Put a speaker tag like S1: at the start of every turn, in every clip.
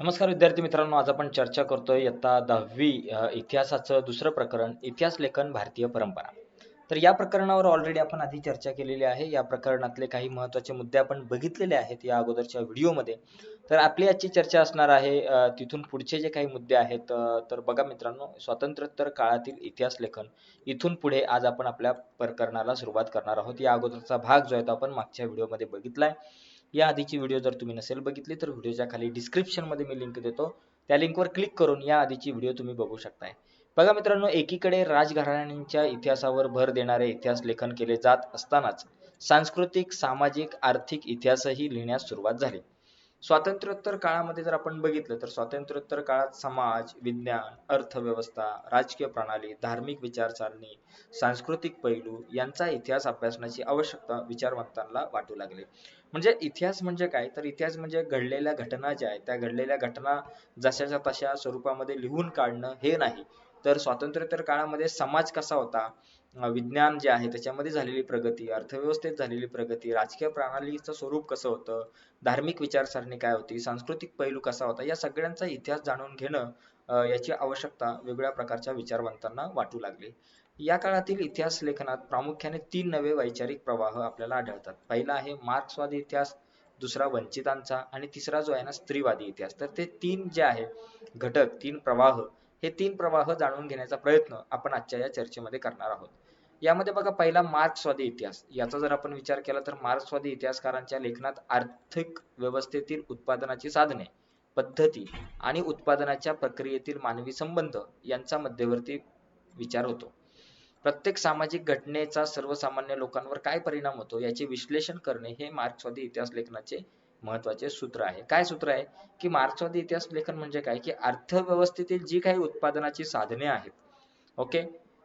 S1: नमस्कार विद्यार्थी मित्रांनो आज आपण चर्चा करतोय इयत्ता दहावी इतिहासाचं दुसरं प्रकरण इतिहास लेखन भारतीय परंपरा. तर या प्रकरणावर ऑलरेडी आपण आधी चर्चा केलेली आहे. या प्रकरणातले काही महत्त्वाचे मुद्दे आपण बघितलेले आहेत या अगोदरच्या व्हिडिओमध्ये. तर आपली आजची चर्चा असणार आहे तिथून पुढचे जे काही मुद्दे आहेत तर बघा मित्रांनो स्वातंत्र्योत्तर काळातील इतिहास लेखन इथून पुढे आज आपण आपल्या प्रकरणाला सुरुवात करणार आहोत. या अगोदरचा भाग जो आहे तो आपण मागच्या व्हिडिओमध्ये बघितला आहे या आधीची व्हिडिओ जर तुम्ही नसेल बघितली तर व्हिडिओच्या खाली डिस्क्रिप्शनमध्ये मी लिंक देतो. त्या लिंकवर क्लिक करून या आधीची व्हिडिओ तुम्ही बघू शकताय. बघा मित्रांनो एकीकडे राजघराण्यांच्या इतिहासावर भर देणारे इतिहास लेखन केले जात असतानाच सांस्कृतिक सामाजिक आर्थिक इतिहासही लिहिण्यास सुरुवात झाली. स्वातंत्र्योत्तर काळामध्ये जर आपण बघितलं तर स्वातंत्र्योत्तर काळात समाज विज्ञान अर्थव्यवस्था राजकीय प्रणाली धार्मिक विचारसरणी सांस्कृतिक पैलू यांचा इतिहास अभ्यासण्याची आवश्यकता विचारवंतांना वाटू लागले. म्हणजे इतिहास म्हणजे काय? तर इतिहास म्हणजे घडलेल्या घटना ज्या आहेत त्या घडलेल्या घटना जशाच्या तशा स्वरूपामध्ये लिहून काढणं हे नाही. तर स्वातंत्र्योत्तर काळामध्ये समाज कसा होता? विज्ञान जे आहे त्याच्यामध्ये झालेली प्रगती अर्थव्यवस्थेत झालेली प्रगती राजकीय प्रणालीचं स्वरूप कसं होतं? धार्मिक विचारसरणी काय होती? सांस्कृतिक पैलू कसा होता? या सगळ्यांचा इतिहास जाणून घेणं याची आवश्यकता वेगवेगळ्या प्रकारच्या विचारवंतांना वाटू लागली. या काळातील इतिहास लेखनात प्रामुख्याने तीन नवे वैचारिक प्रवाह आपल्याला आढळतात. पहिला आहे मार्क्सवादी इतिहास दुसरा वंचितांचा आणि तिसरा जो आहे ना स्त्रीवादी इतिहास. तर ते तीन जे आहे घटक तीन प्रवाह हे तीन प्रवाह जाणून घेण्याचा प्रयत्न आपण आजच्या या चर्चेमध्ये करणार आहोत. यामध्ये बघा पहिला मार्क्सवादी इतिहास. याचा जर आपण विचार केला तर मार्क्सवादी इतिहासकारांच्या लेखनात आर्थिक व्यवस्थेतील उत्पादनाची साधने पद्धती आणि उत्पादनाच्या प्रक्रियेतील मानवी संबंध यांचा मध्यवर्ती विचार होतो. प्रत्येक सामाजिक घटनेचा सर्वसामान्य लोकांवर काय परिणाम होतो याचे विश्लेषण करणे हे मार्क्सवादी इतिहास लेखनाचे महत्त्वाचे सूत्र आहे. काय सूत्र आहे? की मार्क्सवादी इतिहास लेखन म्हणजे काय? की अर्थव्यवस्थेतील जी काही उत्पादनाची साधने आहेत ओके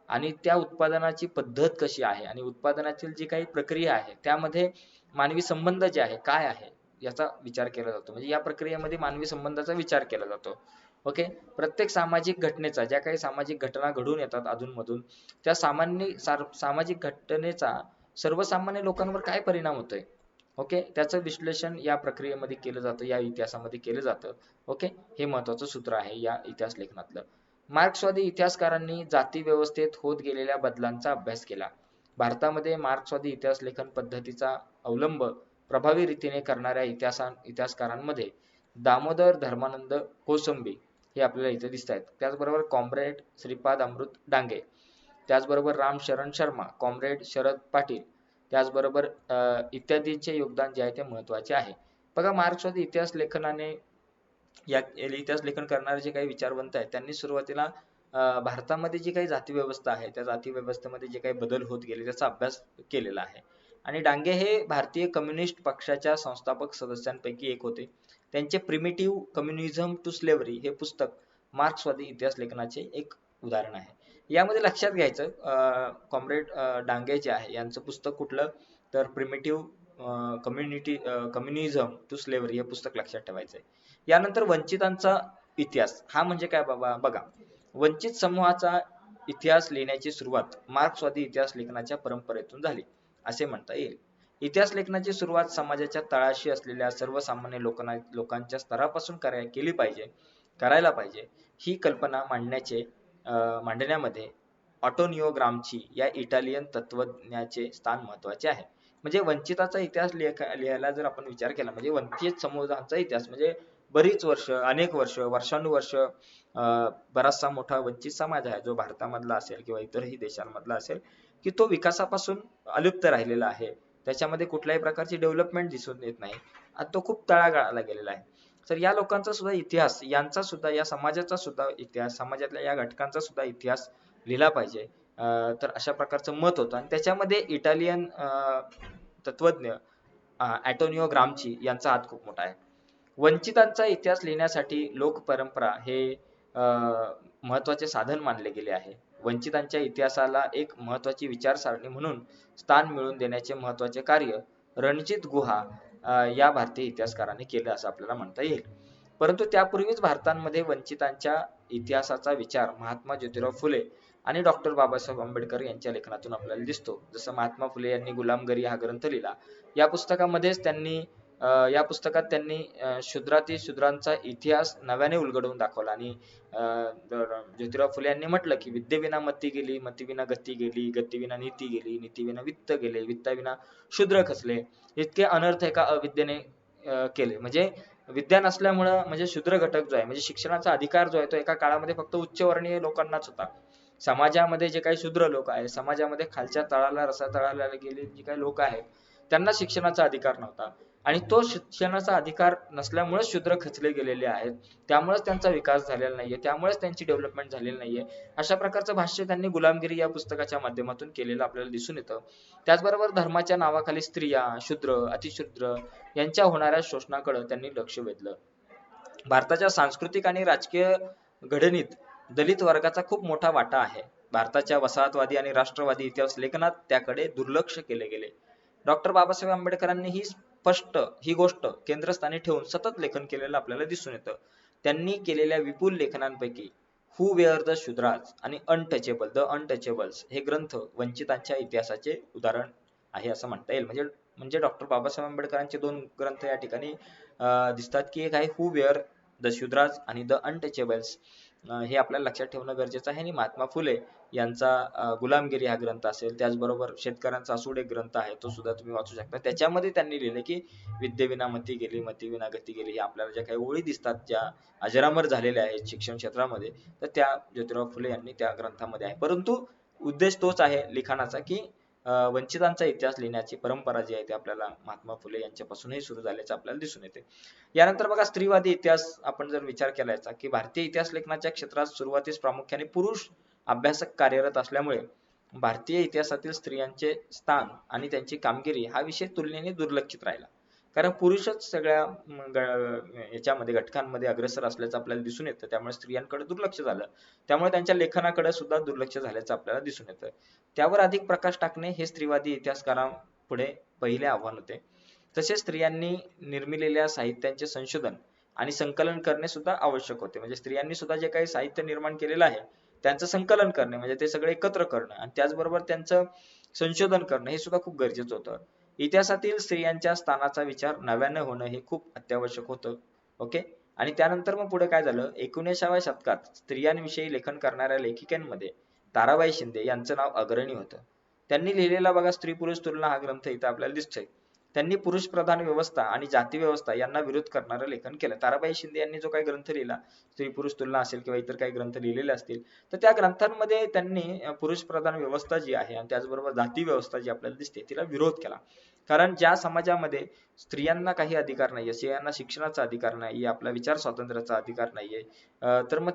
S1: आणि त्या उत्पादनाची पद्धत कशी आहे? आणि उत्पादनातील जी काही प्रक्रिया आहे त्यामध्ये मानवी संबंध जे आहे काय आहे? याचा विचार केला जातो. म्हणजे या प्रक्रियेमध्ये मानवी संबंधाचा विचार केला जातो. ओके? प्रत्येक सामाजिक घटनेचा ज्या काही सामाजिक घटना घडून येतात अधूनमधून त्या सामान्य सामाजिक घटनेचा सर्वसामान्य लोकांवर काय परिणाम होतोय? ओके? त्याचं विश्लेषण या प्रक्रियेमध्ये केलं जातं या इतिहासामध्ये केलं जातं. ओके? हे महत्वाचं सूत्र आहे या इतिहास लेखनातलं. मार्क्सवादी इतिहासकारांनी जाती व्यवस्थेत होत गेलेल्या बदलांचा अभ्यास केला. भारतामध्ये मार्क्सवादी इतिहास लेखन पद्धतीचा अवलंब प्रभावी रीतीने करणाऱ्या इतिहासा इतिहासकारांमध्ये दामोदर धर्मानंद कोसंबी हे आपल्याला इथे दिसत आहेत. त्याचबरोबर कॉम्रेड श्रीपाद अमृत डांगे. त्याचबरोबर राम शरण शर्मा कॉम्रेड शरद पाटील. त्याचबरोबर इत्यादीचे योगदान जे आहे ते महत्त्वाचे आहे. बघा मार्क्सवादी इतिहास लेखनाने या इतिहास लेखन करणारे जे काही विचारवंत आहेत त्यांनी सुरुवातीला भारतामध्ये जी काही जाती व्यवस्था आहे त्या जाती व्यवस्थेमध्ये जे काही बदल होत गेले त्याचा अभ्यास केलेला आहे. आणि डांगे हे भारतीय कम्युनिस्ट पक्षाच्या संस्थापक सदस्यांपैकी एक होते. त्यांचे प्रिमिटिव्ह कम्युनिझम टू स्लेव्हरी हे पुस्तक मार्क्सवादी इतिहास लेखनाचे एक उदाहरण आहे. यामध्ये लक्षात घ्यायचं कॉम्रेड डांगे जे आहे यांचं पुस्तक कुठलं? तर primitive community communism to slavery हे पुस्तक लक्षात ठेवायचं आहे यानंतर वंचितांचा इतिहास हा म्हणजे काय बाबा? बघा वंचित समूहाचा इतिहास लिहिण्याची सुरुवात मार्क्सवादी इतिहास लेखनाच्या परंपरेतून झाली असे म्हणता येईल. इतिहास लेखनाची सुरुवात समाजाच्या तळाशी असलेल्या सर्वसामान्य लोकांना लोकांच्या स्तरापासून कराय केली पाहिजे करायला पाहिजे. ही कल्पना मांडण्याचे अं, मांडण्यामध्ये ऑटोनिओ ग्रामची या इटालियन तत्वज्ञाचे स्थान महत्त्वाचे आहे. म्हणजे वंचिताचा इतिहास लिहा- लिहायला जर आपण विचार केला म्हणजे वंचित समुदायांचा इतिहास म्हणजे बरीच वर्ष अनेक वर्ष वर्षानुवर्ष अं, बराचसा मोठा वंचित समाज आहे जो भारतामधला असेल किंवा इतरही देशांमधला असेल की तो विकासापासून अलिप्त राहिलेला आहे. त्याच्यामध्ये कुठल्याही प्रकारची डेव्हलपमेंट दिसून येत नाही. आणि तो खूप तळागाळाला गेलेला आहे. तर या लोकांचा सुद्धा इतिहास यांचा सुद्धा या समाजाचा सुद्धा इतिहास समाजातल्या या घटकांचा सुद्धा इतिहास लिहिला पाहिजे. तर अशा प्रकारचं मत होतं. आणि त्याच्यामध्ये इटालियन तत्वज्ञ अँटोनिओ ग्रामची यांचा हात खूप मोठा आहे. वंचितांचा इतिहास लिहिण्यासाठी लोक परंपरा हे महत्त्वाचे साधन मानले गेले आहे. वंचितांच्या इतिहासाला एक महत्वाची विचारसरणी म्हणून स्थान मिळवून देण्याचे महत्त्वाचे कार्य रणजित गुहा या भारतीय इतिहासकाराने केलं असं आपल्याला म्हणता येईल. परंतु त्यापूर्वीच भारतामध्ये वंचितांच्या इतिहासाचा विचार महात्मा ज्योतिराव फुले आणि डॉक्टर बाबासाहेब आंबेडकर यांच्या लेखनातून आपल्याला दिसतो. जसं महात्मा फुले यांनी गुलामगिरी हा ग्रंथ लिहिला. या पुस्तकामध्येच त्यांनी या पुस्तकात त्यांनी शूद्रातील शूद्रांचा इतिहास नव्याने उलगडून दाखवला. आणि ज्योतिराव फुले यांनी म्हटलं की विद्येविना मती गेली मतीविना गती गेली गतीविना नीती गेली नीतीविना वित्त गेले वित्ताविना शूद्र खचले इतके अनर्थ एका अविद्येने केले. म्हणजे विद्या नसल्यामुळं म्हणजे शूद्र घटक जो आहे म्हणजे शिक्षणाचा अधिकार जो आहे तो एका काळामध्ये फक्त उच्चवर्णीय लोकांनाच होता. समाजामध्ये जे काही शूद्र लोक आहेत समाजामध्ये खालच्या तळाला रसा तळाला गेले जे काही लोक आहेत त्यांना शिक्षणाचा अधिकार नव्हता. आणि तो शिक्षणाचा अधिकार नसल्यामुळे शूद्र खचले गेलेले आहेत. त्यामुळेच त्यांचा विकास झालेला नाहीये. त्यामुळेच त्यांची डेव्हलपमेंट झालेली नाहीये. अशा प्रकारचं भाष्य त्यांनी गुलामगिरी या पुस्तकाच्या माध्यमातून केलेलं आपल्याला दिसून येतं. त्याचबरोबर धर्माच्या नावाखाली स्त्रिया शूद्र अतिशूद्र यांच्या होणाऱ्या शोषणाकडे त्यांनी लक्ष वेधलं. भारताच्या सांस्कृतिक आणि राजकीय घडणीत दलित वर्गाचा खूप मोठा वाटा आहे. भारताच्या वसाहतवादी आणि राष्ट्रवादी इतिहास लेखनात त्याकडे दुर्लक्ष केले गेले. डॉक्टर बाबासाहेब आंबेडकरांनी ही स्पष्ट ही गोष्ट केंद्रस्थानी ठेवून सतत लेखन केलेलं आपल्याला दिसून येतं. त्यांनी केलेल्या विपुल लेखनांपैकी हु वेअर द शुद्राज आणि अनटचेबल द अनटचेबल्स हे ग्रंथ वंचितांच्या इतिहासाचे उदाहरण आहे असं म्हणता येईल. म्हणजे म्हणजे डॉक्टर बाबासाहेब आंबेडकरांचे दोन ग्रंथ या ठिकाणी दिसतात की एक आहे हु वेअर द शुद्राज आणि द अनटचेबल्स हे आपल्याला लक्षात ठेवणं गरजेचं आहे. आणि महात्मा फुले यांचा गुलामगिरी हा ग्रंथ असेल त्याचबरोबर शेतकऱ्यांचा असूड एक ग्रंथ आहे तो सुद्धा तुम्ही वाचू शकता. त्याच्यामध्ये त्यांनी लिहिले की विद्येविना मती गेली मतीविना गती गेली हे आपल्याला ज्या काही ओळी दिसतात ज्या अजरामर झालेल्या आहेत शिक्षण क्षेत्रामध्ये तर त्या ज्योतिराव फुले यांनी त्या ग्रंथामध्ये आहे. परंतु उद्देश तोच आहे लिखाणाचा की वंचितांचा इतिहास लिहिण्याची परंपरा जी आहे ती आपल्याला महात्मा फुले यांच्यापासूनही सुरू झाल्याचं आपल्याला दिसून येते. यानंतर बघा स्त्रीवादी इतिहास आपण जर विचार केलायचा की भारतीय इतिहास लेखनाच्या क्षेत्रात सुरुवातीस प्रामुख्याने पुरुष अभ्यासक कार्यरत असल्यामुळे भारतीय इतिहासातील स्त्रियांचे स्थान आणि त्यांची कामगिरी हा विषय तुलनेने दुर्लक्षित राहिला. कारण पुरुषच सगळ्या याच्यामध्ये घटकांमध्ये अग्रेसर असल्याचं आपल्याला दिसून येतं. त्यामुळे स्त्रियांकडे दुर्लक्ष झालं. त्यामुळे त्यांच्या लेखनाकडे सुद्धा दुर्लक्ष झाल्याचं आपल्याला दिसून येतं. त्यावर अधिक प्रकाश टाकणे हे स्त्रीवादी इतिहासकारांपुढे पहिले आव्हान होते. तसेच स्त्रियांनी निर्मिलेल्या साहित्यांचे संशोधन आणि संकलन करणे सुद्धा आवश्यक होते. म्हणजे स्त्रियांनी सुद्धा जे काही साहित्य निर्माण केलेलं आहे त्यांचं संकलन करणे म्हणजे ते सगळे एकत्र करणं आणि त्याचबरोबर त्यांचं संशोधन करणं हे सुद्धा खूप गरजेचं होतं. इतिहासातील स्त्रियांच्या स्थानाचा विचार नव्याने होणं हे खूप अत्यावश्यक होतं. ओके? आणि त्यानंतर मग पुढे काय झालं? एकोणीसाव्या शतकात स्त्रियांविषयी लेखन करणाऱ्या लेखिकांमध्ये ताराबाई शिंदे यांचं नाव अग्रणी होतं. त्यांनी लिहिलेला बघा स्त्री पुरुष तुलना हा ग्रंथ इथं आपल्याला दिसतोय. त्यांनी पुरुष प्रधान व्यवस्था आणि जाती व्यवस्था यांना विरोध करणारं लेखन केलं. ताराबाई शिंदे यांनी जो काही ग्रंथ लिहिला स्त्री पुरुष तुलना असेल किंवा इतर काही ग्रंथ लिहिलेले असतील तर त्या ग्रंथांमध्ये त्यांनी पुरुष प्रधान व्यवस्था जी आहे आणि त्याचबरोबर जाती व्यवस्था जी आपल्याला दिसते तिला विरोध केला. कारण ज्या समाजामध्ये स्त्रियांना काही अधिकार नाहीये स्त्रियांना शिक्षणाचा अधिकार नाहीये आपला विचार स्वातंत्र्याचा अधिकार नाहीये अं, तर मग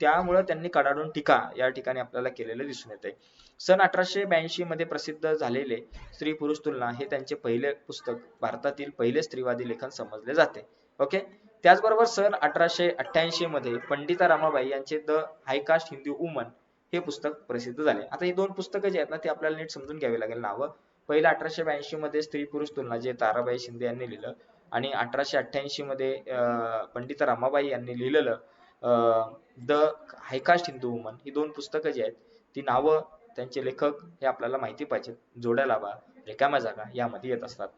S1: त्यामुळे त्यांनी कडाडून टीका या ठिकाणी आपल्याला केलेलं दिसून येते सन अठराशे ब्याऐंशी मध्ये प्रसिद्ध झालेले स्त्री पुरुष तुलना हे त्यांचे पहिले पुस्तक भारतातील पहिले स्त्रीवादी लेखन समजले जाते. ओके? त्याचबरोबर सन अठराशे अठ्ठ्याऐंशी मध्ये पंडिता रामाबाई यांचे द हायकास्ट हिंदू वुमन हे पुस्तक प्रसिद्ध झाले. आता ही दोन पुस्तकं जी आहेत ना ती आपल्याला नीट समजून घ्यावी लागेल नावं. पहिलं अठराशे ब्याऐंशी मध्ये स्त्री पुरुष तुलना जे ताराबाई शिंदे यांनी लिहिलं. आणि अठराशे अठ्ठ्याऐंशी मध्ये अं, पंडिता रामाबाई यांनी लिहिलेलं the high caste Hindu woman ही दोन पुस्तकं जी आहेत ती नावं त्यांचे लेखक हे आपल्याला माहिती पाहिजे जोड्या लावा रिकाम्या जागा यामध्ये येत असतात.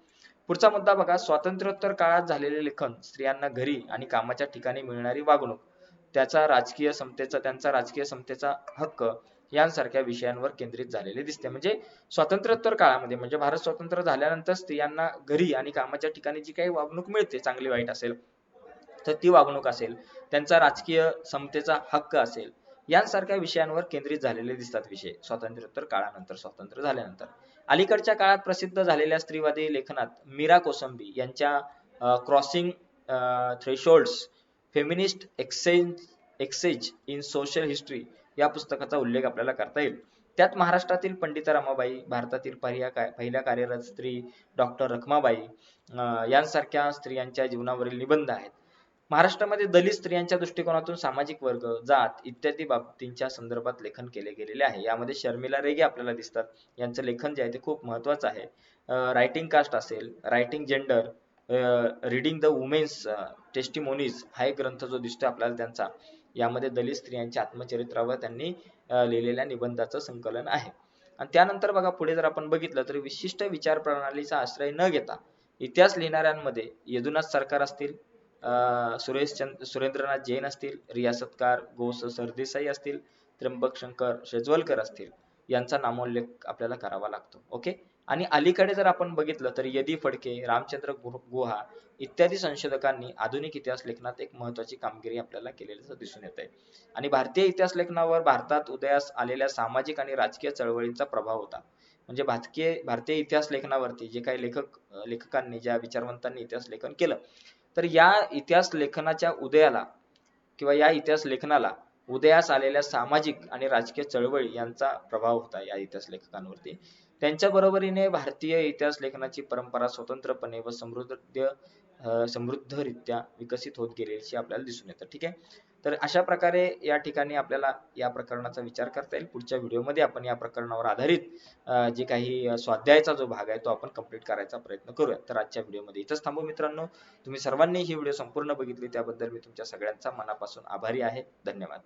S1: पुढचा मुद्दा बघा स्वातंत्र्योत्तर काळात झालेले लेखन स्त्रियांना घरी आणि कामाच्या ठिकाणी मिळणारी वागणूक त्याचा राजकीय समतेचा त्यांचा राजकीय समतेचा हक्क यांसारख्या विषयांवर केंद्रित झालेले दिसते. म्हणजे स्वातंत्र्योत्तर काळामध्ये म्हणजे भारत स्वतंत्र झाल्यानंतर स्त्रियांना घरी आणि कामाच्या ठिकाणी जी काही वागणूक मिळते चांगली वाईट असेल तर ती वागणूक असेल त्यांचा राजकीय समतेचा हक्क असेल यांसारख्या विषयांवर केंद्रित झालेले दिसतात विषय. स्वातंत्र्योत्तर काळानंतर स्वातंत्र्य झाल्यानंतर. अलीकडच्या काळात प्रसिद्ध झालेल्या स्त्रीवादी लेखनात मीरा कोसंबी यांच्या crossing thresholds feminist exchange essays in social history या पुस्तकाचा उल्लेख आपल्याला करता येईल. त्यात महाराष्ट्रातील पंडिता रमाबाई भारतातील पहिल्या पहिल्या कार्यरत स्त्री डॉक्टर रखमाबाई यांसारख्या स्त्रियांच्या जीवनावरील निबंध आहेत. महाराष्ट्रामध्ये दलित स्त्रियांच्या दृष्टिकोनातून सामाजिक वर्ग जात इत्यादी बाबतींच्या संदर्भात लेखन केले गेलेले आहे. यामध्ये शर्मिला रेगे आपल्याला दिसतात. यांचं लेखन जे आहे ते खूप महत्वाचं आहे. रायटिंग कास्ट असेल writing gender reading the women's testimonies हा एक ग्रंथ जो दिसतोय आपल्याला त्यांचा. यामध्ये दलित स्त्रियांच्या आत्मचरित्रावर त्यांनी लिहिलेल्या निबंधाचं संकलन आहे. आणि त्यानंतर बघा पुढे जर आपण बघितलं तर विशिष्ट विचार प्रणालीचा आश्रय न घेता इतिहास लिहिणाऱ्यांमध्ये यदुनाथ सरकार असतील सुरेश चंद सुरेंद्रनाथ जैन असतील रियासतकार सत्कार गोस सरदेसाई असतील त्र्यंबक शंकर शेजवलकर असतील यांचा नामोल्लेख आपल्याला करावा लागतो ओके? आणि अलीकडे जर आपण बघितलं तर यदी फडके रामचंद्र गुहा इत्यादी संशोधकांनी आधुनिक इतिहास लेखनात एक महत्वाची कामगिरी आपल्याला केलेली दिसून येत आहे आणि भारतीय इतिहास लेखनावर भारतात उदयास आलेल्या सामाजिक आणि राजकीय चळवळींचा प्रभाव होता. म्हणजे भारतीय भारतीय इतिहास लेखनावरती जे काही लेखक लेखकांनी ज्या विचारवंतांनी इतिहास लेखन केलं तर या इतिहास लेखनाच्या उदयाला किंवा या इतिहास लेखनाला उदयास आलेल्या सामाजिक आणि राजकीय चळवळी यांचा प्रभाव होता या इतिहास लेखकांवरती. त्यांच्या बरोबरीने भारतीय इतिहास लेखनाची परंपरा स्वतंत्रपणे व समृद्ध समृद्धरित्या विकसित होत गेल्याची आपल्याला दिसून येतं. ठीक आहे? तर अशा प्रकारे या ठिकाणी आपल्याला या प्रकरणाचा विचार करता येईल. पुढच्या व्हिडिओमध्ये आपण या प्रकरणावर आधारित जे काही स्वाध्यायाचा जो भाग आहे तो आपण कंप्लीट करायचा प्रयत्न करूया. तर आजच्या व्हिडिओमध्ये इथंच थांबू मित्रांनो. तुम्ही सर्वांनी ही व्हिडिओ संपूर्ण बघितली त्याबद्दल मी तुमच्या सगळ्यांचा मनापासून आभारी आहे. धन्यवाद.